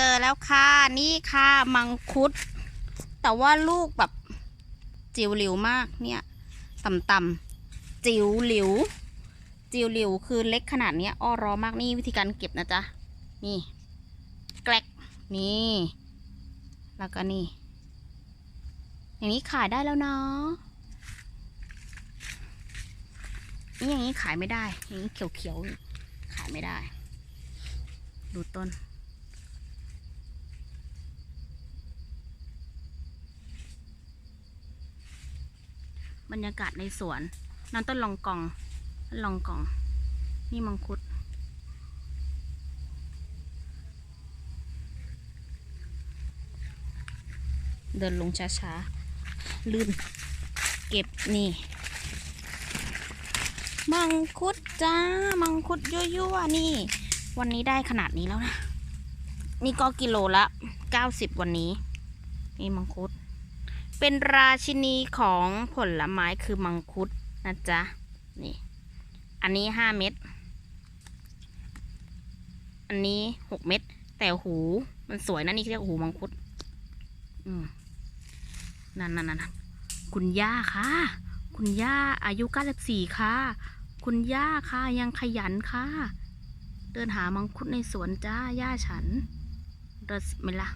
เจอแล้วค่ะ นี่ค่ะมังคุด แต่ว่าลูกแบบจิ๋วหลิวมากเนี่ยต่ำๆจิ๋วหลิว จิ๋วหลิวคือเล็กขนาดเนี้ยอ้อรอมากนี่วิธีการเก็บนะจ๊ะนี่แกลกนี่แล้วก็นี่ อย่างนี้ขายได้แล้วเนาะนี่อย่างนี้ขายไม่ได้ อย่างนี้เขียวๆขายไม่ได้ ดูต้น บรรยากาศในสวนนั่นต้นลองกองลองกอง นี่มังคุด เดินลงช้าๆ ลื่น เก็บนี่ มังคุดจ้า มังคุดยั่วๆ นี่ วันนี้ได้ขนาดนี้แล้วนะ นี่ก็กิโลละ 90 วันนี้ นี่มังคุด เป็นราชินีของผลไม้คือมังคุดนะจ๊ะ นี่ อันนี้5เม็ด อันนี้6เม็ด แต่หูมันสวยนะนี่เรียกหูมังคุด อืมนั่นนั่นนั่นคุณย่าค่ะ คุณย่าอายุ94ค่ะ คุณย่าค่ะยังขยันค่ะ เดินหามังคุดในสวนจ้าย่าฉันเดินไหมล่ะ